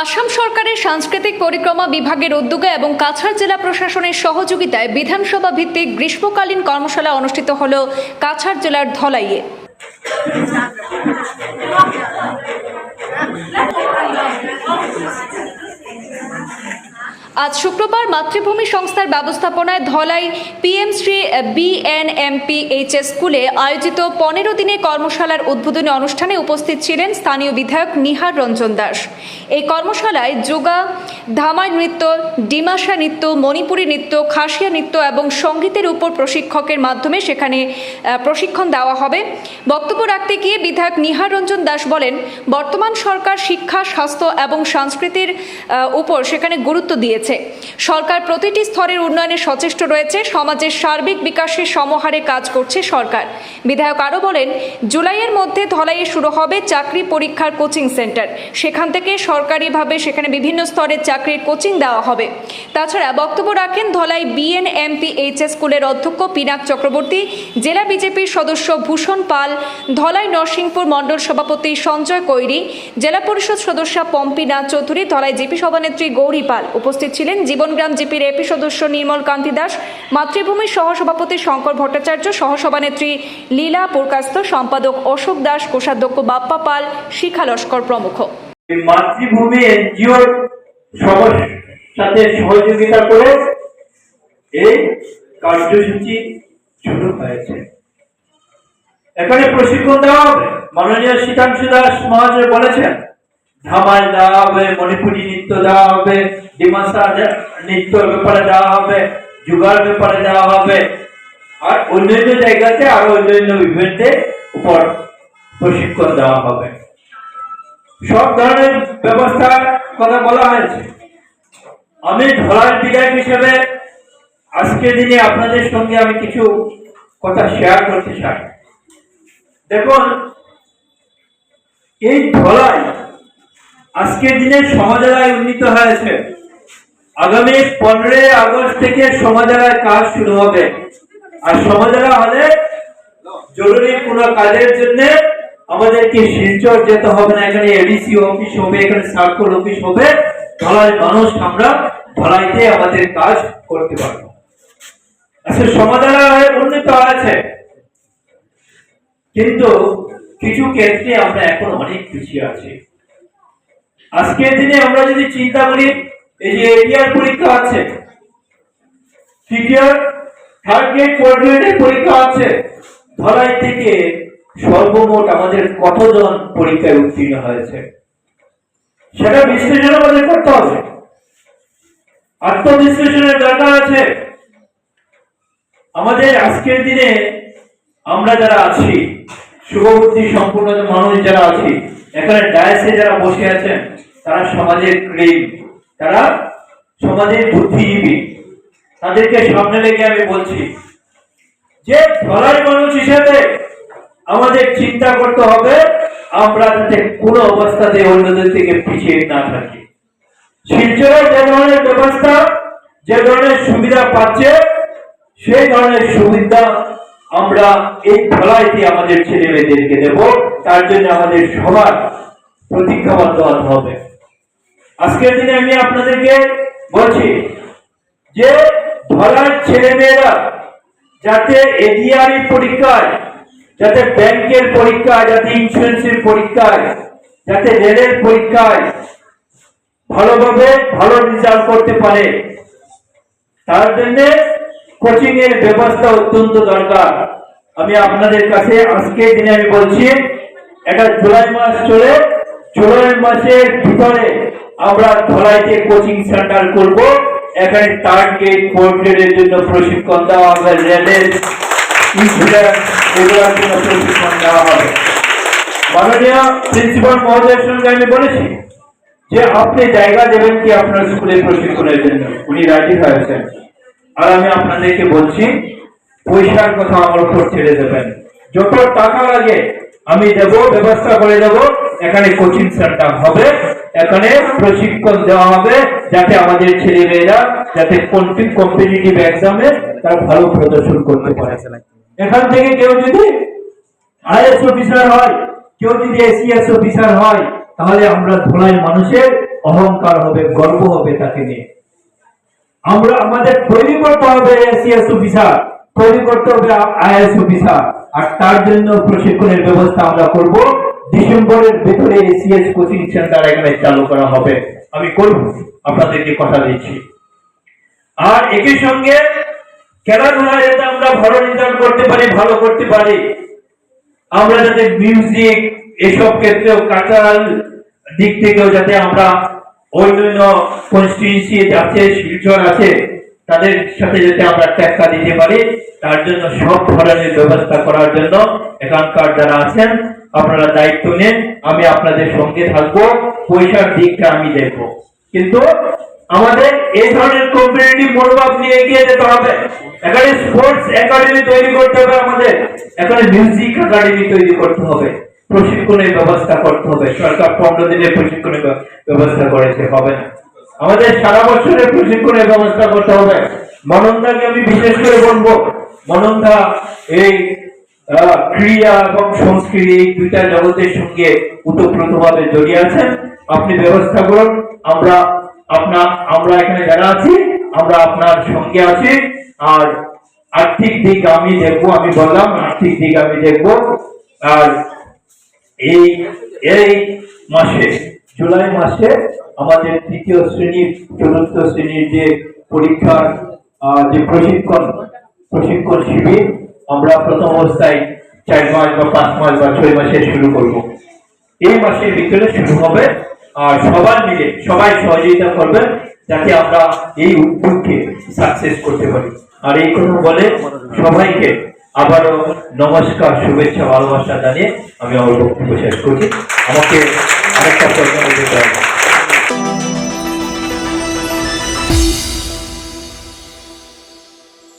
আসাম সরকারের সাংস্কৃতিক পরিক্রমা বিভাগের উদ্যোগে এবং কাছাড় জেলা প্রশাসনের সহযোগিতায় বিধানসভা ভিত্তিক গ্রীষ্মকালীন কর্মশালা অনুষ্ঠিত হল কাছাড় জেলার ধলাইয়ে। আজ শুক্রবার মাতৃভূমি সংস্থার ব্যবস্থাপনায় ধলাই পিএম শ্রী বিএনএমপিএইচএস স্কুলে আয়োজিত পনেরো দিনে কর্মশালার উদ্বোধনী অনুষ্ঠানে উপস্থিত ছিলেন স্থানীয় বিধায়ক নিহার রঞ্জন দাস। এই কর্মশালায় যোগা, ধামাই নৃত্য ডিমাসা নৃত্য, মণিপুরী নৃত্য, খাসিয়া নৃত্য এবং সঙ্গীতের উপর প্রশিক্ষকের মাধ্যমে সেখানে প্রশিক্ষণ দেওয়া হবে। বক্তব্য রাখতে গিয়ে বিধায়ক নিহার রঞ্জন দাস বলেন, বর্তমান সরকার শিক্ষা, স্বাস্থ্য এবং সংস্কৃতির উপর সেখানে গুরুত্ব দিয়েছে। সরকার প্রতিটি স্তরের উন্নয়নে সচেষ্ট রয়েছে। সমাজের সার্বিক বিকাশের সমহারে কাজ করছে সরকার। বিধায়ক আরও বলেন, জুলাইয়ের মধ্যে ধলাইয়ে শুরু হবে চাকরি পরীক্ষার কোচিং সেন্টার। সেখান থেকে সরকারিভাবে সেখানে বিভিন্ন স্তরের চাকরির কোচিং দেওয়া হবে। তাছাড়া বক্তব্য রাখেন ধলাই বিএনএমপি এইচএস স্কুলের অধ্যক্ষ পিনাক চক্রবর্তী, জেলা বিজেপির সদস্য ভূষণ পাল, ধলাই নরসিংপুর মণ্ডল সভাপতি সঞ্জয় কৈরি, জেলা পরিষদ সদস্য পম্পি নাথ চৌধুরী, ধলাই জিপি সভানেত্রী গৌরী পাল উপস্থিত ছিলেন জীবনগ্রাম জিপির এপি সদস্য নির্মল কান্তি দাস মাতৃভূমির সহসভাপতি শঙ্কর ভট্টাচার্য, সহসভানেত্রী লীলা পুরকাস্ত সম্পাদক অশোক দাস, কোষাধ্যক্ষ বাপ্পা পাল, শিখা লস্কর প্রমুখ। মাতৃভূমি এনজিওর সাথে সহযোগিতা করে এই কার্যসূচি শুরু হয়েছে। এখানে প্রশিক্ষণ দেওয়া হবে। মাননীয় শীতাংশু দাস মহাশয় বলেছেন ধামাল দেওয়া হবে, মণিপুরি নৃত্য দেওয়া হবে, ডিমাসা নৃত্যর ব্যাপারে দেওয়া হবে, যুগার ব্যাপারে দেওয়া হবে। আর অন্যান্য জায়গাতে আরও অন্যান্য ইভেন্টে উপর প্রশিক্ষণ দেওয়া হবে। সব ধরনের ব্যবস্থার কথা বলা হয়েছে। আমি ধরার বিধায়ক হিসেবে আজকের দিনে আপনাদের সঙ্গে আমি কিছু কথা শেয়ার করতে চাই। দেখুন, এই ধলাই আজকের দিনে সমাজালায় উন্নীত হয়েছে। আগামী পনেরোই আগস্ট থেকে সমাজালায় কাজ শুরু হবে। আর সমাজালা হলে জরুরি কোনো কাজের জন্য আমাদেরকে শিলচর যেতে হবে না। এখানে এডিসি অফিস হবে, এখানে সার্কল অফিস হবে। ধলাই মানুষ আমরা ধলাইতে আমাদের কাজ করতে পারব। আচ্ছা সমাধান উন্নত আছে কিন্তু কিছু ক্ষেত্রে আমরা এখন অনেক পিছিয়ে আছি। আজকের দিনে আমরা যদি চিন্তা করি, এই যে এটিআর পরীক্ষা আছে তৃতীয় থার্ড গ্রেড ফোর্থ পরীক্ষা আছে ধলাই থেকে সর্বমোট আমাদের কতজন পরীক্ষায় উত্তীর্ণ হয়েছে? সেটা বিশ্লেষণ আমাদের করতে হবে। আত্মবিশ্লেষণের দরকার আছে। আমাদের আজকের দিনে আমরা যারা আছি, শুভবুদ্ধি সম্পূর্ণ মানুষ যারা আছি এখানে ডায়াসে যারা বসে আছেন, তারা সমাজের ক্রিম তারা সমাজের বুদ্ধিজীবী। তাদেরকে সামনে রেখে আমি বলছি, যে ধরার মানুষ হিসেবে আমাদের চিন্তা করতে হবে, আমরা যাতে কোনো অবস্থাতে অন্যদের থেকে পিছিয়ে না থাকি। শিলচরের যে ধরনের ব্যবস্থা, যে ধরনের সুবিধা পাচ্ছে, সেই ধরনের সুবিধা আমরা এই ধলাইতে আমাদের ছেলে মেয়েদেরকে দেব, তার জন্য আমাদের সবার প্রতীক্ষাবদ্ধ হতে হবে। আজকের দিনে আমি আপনাদেরকে বলছি যে ধলার ছেলে মেয়েরা যাতে এডিআরই পরীক্ষায়, যাতে ব্যাংকের পরীক্ষায়, যাতে ইন্স্যুরেন্সের পরীক্ষায়, যাতে রেলের পরীক্ষায় ভালোভাবে ভালো রেজাল্ট করতে পারে, তার জন্য কোচিং এর ব্যবস্থা অত্যন্ত দরকার। আমি আপনাদের কাছে আজকে দিনে আমি বলছি, এটা জুলাই মাস চলে, জুলাই মাসের ভিতরে আমরা ধলাইতে কোচিং সেন্টার করব। এখানে জন্য প্রশিক্ষণ দেওয়া হবে, রেলের জন্য প্রশিক্ষণ দেওয়া হবে। মাননীয় প্রিন্সিপাল মহোদয়ের সঙ্গে আমি বলেছি যে আপনি জায়গা দেবেন কি আপনার স্কুলে প্রশিক্ষণের জন্য। উনি রাজি হয়েছেন। আর আমি আপনাদেরকে বলছি পয়সার কথা আমার উপর ছেড়ে দেবেন। যত টাকা লাগে, আমি দেব, ব্যবস্থা করে দেব। এখানে কোচিং সেন্টার হবে। এখানে প্রশিক্ষণ দেওয়া হবে যাতে আমাদের ছেলে মেয়েরা যাতে কম্পিটিটিভ এক্সামে তারা ভালো প্রদর্শন করতে পারে। এখান থেকে কেউ যদি আইএস অফিসার হয়, কেউ যদি এসিএস অফিসার হয়, তাহলে আমরা ধলাই মানুষের অহংকার হবে, গর্ব হবে তাকে নিয়ে। আমরা আমাদের তৈরি করতে হবে এসিএস অফিসার তৈরি করতে হবে আইএস অফিসার আর তার জন্য প্রশিক্ষণের ব্যবস্থা আমরা করব। ডিসেম্বরের ভেতরে এসিএস কোচিং সেন্টার এখানে চালু করা হবে। আমি করব, আপনাদেরকে কথা দিচ্ছি। আর একই সঙ্গে খেলাধুলা যাতে আমরা ভালো রেজাল্ট করতে পারি, ভালো করতে পারি, আমরা যাতে মিউজিক এসব ক্ষেত্রেও কালচারাল দিক থেকেও যাতে আমরা অন্যান্য কনস্টিটিউন্সি আছে শিলচর আছে, তাদের সাথে যাতে আমরা দিতে পারি, তার জন্য সব ধরনের ব্যবস্থা করার জন্য এখানকার যারা আছেন, আপনারা দায়িত্ব নেন, আমি আপনাদের সঙ্গে থাকব, পয়সার দিকটা আমি দেখব। কিন্তু আমাদের এই ধরনের কম্পিটিটিভ মনোভাব নিয়ে এগিয়ে যেতে হবে। এখানে স্পোর্টস একাডেমি তৈরি করতে হবে আমাদের, এখানে মিউজিক একাডেমি তৈরি করতে হবে। প্রশিক্ষণের ব্যবস্থা করতে হবে। সরকার পনেরো দিনের প্রশিক্ষণের ব্যবস্থা করেছে, হবে না। আমাদের সারা বছরের প্রশিক্ষণের ব্যবস্থা করতে হবে। মনন্দাকে আমি বিশেষ করে বলব, মনন্দা এই ক্রিয়া এবং সংস্কৃতি এই দুইটা জগতের সঙ্গে ওতপ্রোতভাবে জড়িয়ে আছেন। আপনি ব্যবস্থা করুন। আমরা আপনার আমরা এখানে যারা আছি, আমরা আপনার সঙ্গে আছি। আর আর্থিক দিক আমি দেখব, আমি বললাম, আর্থিক দিক আমি দেখব। আর এই এই মাসে, জুলাই মাসে আমাদের তৃতীয় শ্রেণির, চতুর্থ শ্রেণির যে পরীক্ষার যে প্রশিক্ষণ প্রশিক্ষণ শিবির, আমরা প্রথম অবস্থায় চার মাস বা পাঁচ মাস বা ছয় মাসে শুরু করব। এই মাসের ভিতরে শুরু হবে, আর সবাই মিলে, সবাই সহযোগিতা করবেন, যাতে আমরা এই উদ্যোগকে সাকসেস করতে পারি। আর এই কথা বলে সবাইকে আবারও নমস্কার শুভেচ্ছা ভালোবাসা জানিয়ে আমি আমার বক্তব্য শেষ করছি। আমাকে আরেকটা প্রশ্ন দিতে